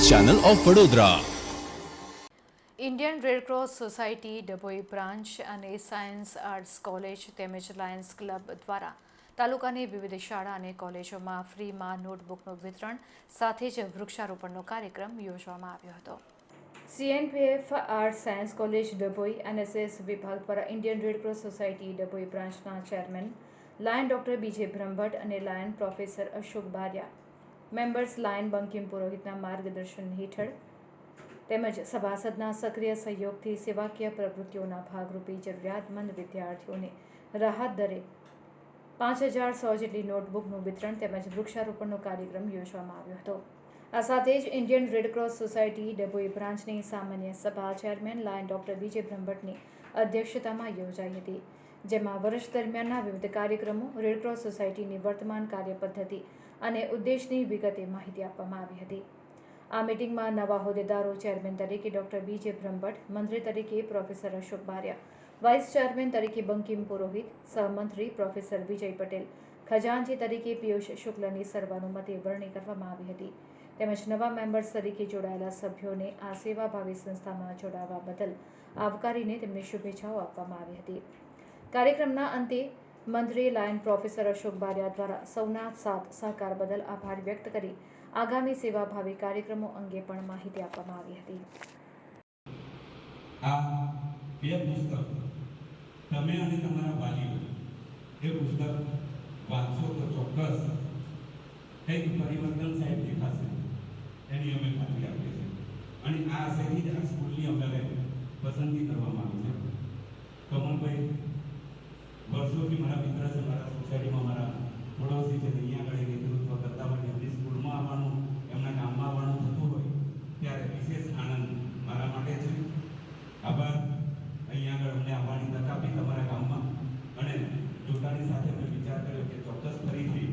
Channel of Vadodara Indian Red Cross society Dabhoi branch અને science arts college તેમજ Lions club દ્વારા તાલુકાની વિવિધ શાળા અને કોલેજોમાં ફ્રીમાં નોટબુકનું વિતરણ સાથે જ વૃક્ષારોપણનો કાર્યક્રમ યોજવામાં આવ્યો હતો. CNPF arts science college Dabhoi NSS વિભાગ દ્વારા ઇન્ડિયન રેડક્રોસ સોસાયટી ડભોઈ બ્રાન્ચના chairman lion doctor BJ Brahmbhatt અને lion professor Ashok Bariya members lion Bankim પુરોહિતના માર્ગદર્શન હેઠળ તેમજ સભાસદના સક્રિય સહયોગથી સેવાકીય પ્રવૃત્તિઓના ભાગરૂપે જરૂરિયાતમંદ વિદ્યાર્થીઓને રાહત દરે પાંચ હજાર સો જેટલી નોટબુકનું વિતરણ તેમજ વૃક્ષારોપણનો કાર્યક્રમ યોજવામાં આવ્યો હતો. આ સાથે જ ઇન્ડિયન રેડક્રોસ સોસાયટી ડભોઈ બ્રાન્ચની સામાન્ય સભા ચેરમેન લાયન ડોક્ટર વિજય બ્રહ્મભટ્ટની અધ્યક્ષતામાં યોજાઈ હતી, જેમાં વર્ષ દરમિયાનના વિવિધ કાર્યક્રમો રેડક્રોસ સોસાયટીની વર્તમાન કાર્યપદ્ધતિ અને ઉદ્દેશની વિગતે માહિતી આપવામાં આવી હતી. આ મિટિંગમાં નવા હોદ્દેદારો ચેરમેન તરીકે ડોક્ટર બીજે બ્રહ્મભટ્ટ, મંત્રી તરીકે professor Ashok Bariya, vice chairman તરીકે બંકિમ પુરોહિત, સહમંત્રી પ્રોફેસર વિજય પટેલ ખજાનજી તરીકે પિયુષ શુક્લની સર્વાનુમતે વરણી કરવામાં આવી હતી. તેમજ નવા મેમ્બર્સ તરીકે જોડાયેલા સભ્યોને આ સેવાભાવી સંસ્થામાં જોડાવા બદલ આવકારીને તેમને શુભેચ્છાઓ આપવામાં આવી હતી. કાર્યક્રમના અંતે મંત્રી લાયન પ્રોફેસર અશોક બારિયા દ્વારા સૌના સાથ સહકાર બદલ આભાર વ્યક્ત કરી આગામી સેવાભાવી કાર્યક્રમો અંગે પણ માહિતી આપવામાં આવી હતી. આ બે પુસ્તક તમે અને તમારા વાલીઓ, એ પુસ્તક વાંચો તો ચોક્કસ. કંઈક પરિવર્તન સાહેબ દેખાશે. એની અમે ખાતરી આપીએ છીએ. અને આ જ આ સ્કૂલની અમારે પસંદગી કરવામાં આવી છે કમલભાઈ વર્ષોથી મારા મિત્ર છે મારા સોસાયટીમાં મારા પડોશી છે અહીંયા આગળ એ નેતૃત્વ કરતા હોય એમની સ્કૂલમાં આવવાનું એમના ગામમાં આવવાનું થતું હોય ત્યારે વિશેષ આનંદ મારા માટે છે આભાર અહીંયા આગળ અમને આવવાની તક આપી તમારા ગામમાં અને જોતાની સાથે મેં વિચાર કર્યો કે ચોક્કસ ફરીથી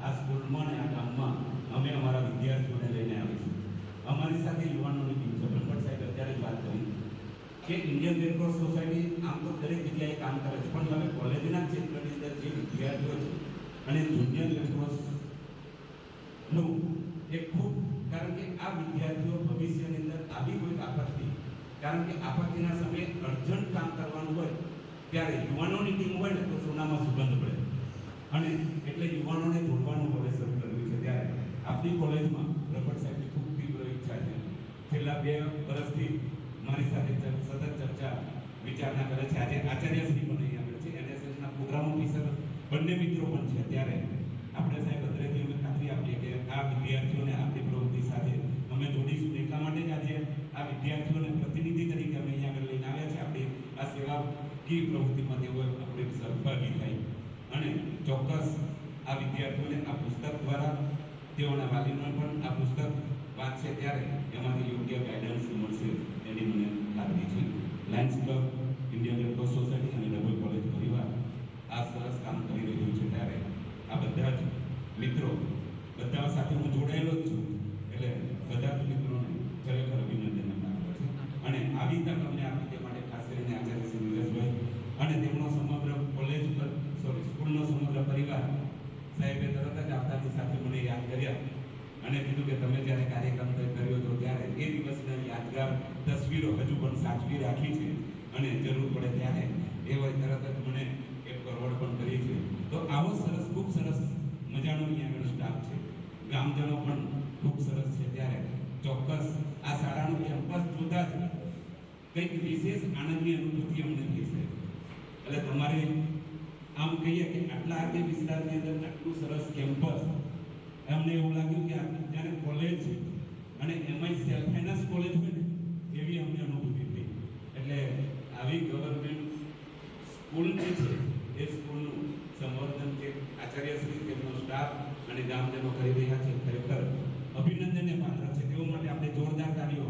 આ સ્કૂલમાં અને આ ગામમાં અમે અમારા વિદ્યાર્થીઓને લઈને આવીશું અમારી સાથે યુવાનોની ટીમ છે બ્રહ્મભટ્ટ સાહેબ અત્યારે જ વાત કરી કે ઇન્ડિયન રેડક્રોસ સોસાયટી આમ તો દરેક જગ્યાએ કામ કરે છે. પણ તમે કોલેજના ક્ષેત્રની અંદર જે વિદ્યાર્થીઓ છે અને જુનિયર રેડનું એ ખૂબ, કારણ કે આ વિદ્યાર્થીઓ ભવિષ્યની અંદર આવી કોઈ આપત્તિ, કારણ કે આપત્તિના સમયે અર્જન્ટ કામ કરવાનું હોય, ત્યારે યુવાનોની ટીમ હોય ને તો સોનામાં સુગંધ પડે. અને એટલે યુવાનોને જોડવાનું હવે શરૂ કર્યું છે. ત્યારે આપણી કોલેજમાં રબટ સાહેબની ખૂબ તીવ્ર ઈચ્છા છે. છેલ્લા બે વર્ષથી મારી સાથે સતત ચર્ચા, વિચારણા કરે છે. આજે આચાર્યશ્રી પણ અહીં આગળ છે. એનએસએસના પ્રોગ્રામ ઓફિસર બંને મિત્રો પણ છે. ત્યારે આપણે સાહેબ અત્રેથી અમે ખાતરી આપીએ કે આ વિદ્યાર્થીઓને આપણી પ્રવૃત્તિ સાથે અમે જોડીશું. એટલા માટે જ આજે આ વિદ્યાર્થીઓને પ્રતિનિધિ તરીકે અમે અહીંયા આગળ લઈને આવ્યા છે આપણી આ સેવાકીય પ્રવૃત્તિમાં તેઓ આપણે સહભાગી થાય. અને ચોક્કસ આ વિદ્યાર્થીઓને આ પુસ્તક દ્વારા તેઓના વાલીઓને પણ આ પુસ્તક વાંચશે. ત્યારે એમાંથી યોગ્ય ગાઈડન્સ મળશે. એની મને લાગણી છે. Lions club Indian Red Cross society અને ડબલ કોલેજ પરિવાર આ સરસ કામ કરી રહ્યું છે ત્યારે. આ બધા જ મિત્રો, બધા સાથે હું જોડાયેલો જ છું. એટલે બધા જ મિત્રોને ખરેખર અભિનંદન અને આવી તક અમને આપી તે માટે ખાસ કરીને આચાર્ય શ્રી નીરજભાઈ અને તેમનો સમગ્ર કોલેજ પર સોરી સ્કૂલનો સમગ્ર પરિવાર સાહેબે તરત જ આવતાની સાથે મને યાદ કર્યા અને કીધું કે તમે જ્યારે કાર્યક્રમ કર્યો હતો ત્યારે એ દિવસના યાદગાર તસવીરો હજુ પણ સાચવી રાખી છે અને જરૂર પડે ત્યારે એ હોય તરત જ મને એક કરોડ પણ કરી છે તો આવો સરસ, ખૂબ સરસ મજાનો અહીંયા સ્ટાફ છે. ગામજનો પણ ખૂબ સરસ છે ત્યારે. ચોક્કસ આ શાળાનું કેમ્પસ જોતા જ કંઈક વિશેષ આનંદની અનુભૂતિ અમને થઈ છે. એટલે તમારે આમ કહીએ કે આટલા આજે વિસ્તારની અંદર આટલું સરસ કેમ્પસ અમને એવું લાગ્યું કે જ્યારે કોલેજ અને એમાંય સેલ્ફ ફાઇનાન્સ કોલેજ હોય ને એવી અમને અનુભૂતિ થઈ એટલે આવી ગવર્મેન્ટ સ્કૂલ જે છે, એ સ્કૂલનું સંવર્ધન જે આચાર્યશ્રી તેમનો સ્ટાફ અને ગામજનો કરી રહ્યા છે. ખરેખર અભિનંદનને પાત્ર છે. તેઓ માટે આપણે જોરદાર તાળીઓ